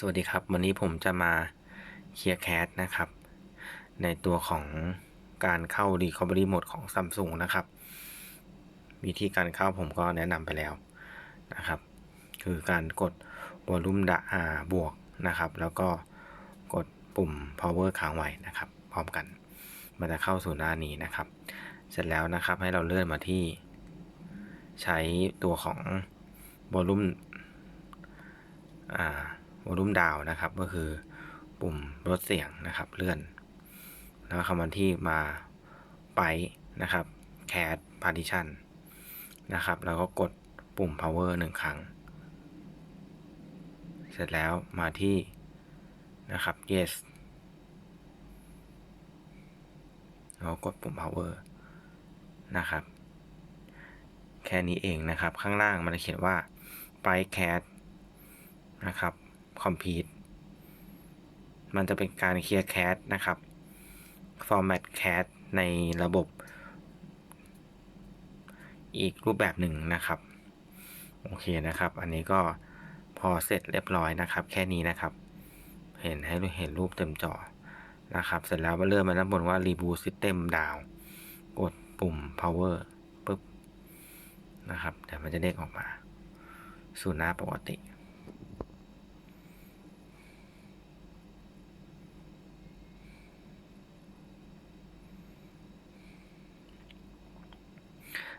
สวัสดีครับ วันนี้ผมจะมาเคลียร์แคสนะครับ ในตัวของการเข้า Recovery Mode ของ Samsung นะครับ วิธีการเข้าผมก็แนะนำไปแล้วนะครับ คือการกด Volume ดะอ่าบวกนะครับ แล้วก็กดปุ่ม Power ค้างไว้นะครับ พร้อมกัน มันจะเข้าสู่หน้านี้นะครับ เสร็จแล้วนะครับให้เราเลื่อนมาที่ ใช้ตัวของ Volume อ่า วอลุ่มดาวนะครับ ก็คือปุ่มลดเสียงนะครับเลื่อนแล้วคำวันที่มาไปนะครับ cat partition นะครับ แล้วก็กดปุ่ม power หนึ่งครั้ง เสร็จแล้วมาที่นะครับ yes แล้วก็กดปุ่ม power นะครับ แค่นี้เองนะครับ ข้างล่างมันจะเขียนว่าไป cat นะครับ complete มันจะเป็นการเคลียร์แคสนะครับ format cat ในระบบ อีกรูปแบบหนึ่งนะครับ โอเคนะครับ อันนี้ก็พอเสร็จเรียบร้อยนะครับ แค่นี้นะครับ เห็นให้เห็นรูปเต็มจอนะครับ เสร็จแล้วเริ่มมาด้านบนว่า reboot system down กดปุ่ม power ปุ๊บนะครับเดี๋ยวมันจะเด้งออกมา สู่หน้าปกติ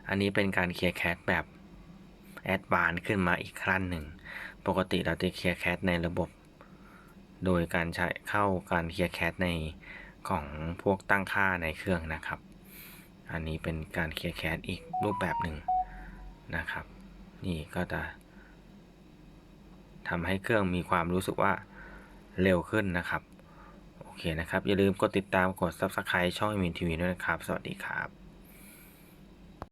อันนี้เป็นการเคลียร์แคสแบบแอดวานขึ้นมาอีกขั้นหนึ่ง ปกติเราจะเคลียร์แคสในระบบ โดยการใช้เข้าการเคลียร์แคสในของพวกตั้งค่าในเครื่องนะครับ อันนี้เป็นการเคลียร์แคสอีกรูปแบบหนึ่งนะครับ นี่ก็จะทำให้เครื่องมีความรู้สึกว่าเร็วขึ้นนะครับ โอเคนะครับ อย่าลืมกดติดตามกด Subscribe ช่องมินทีวีด้วยนะครับ สวัสดีครับ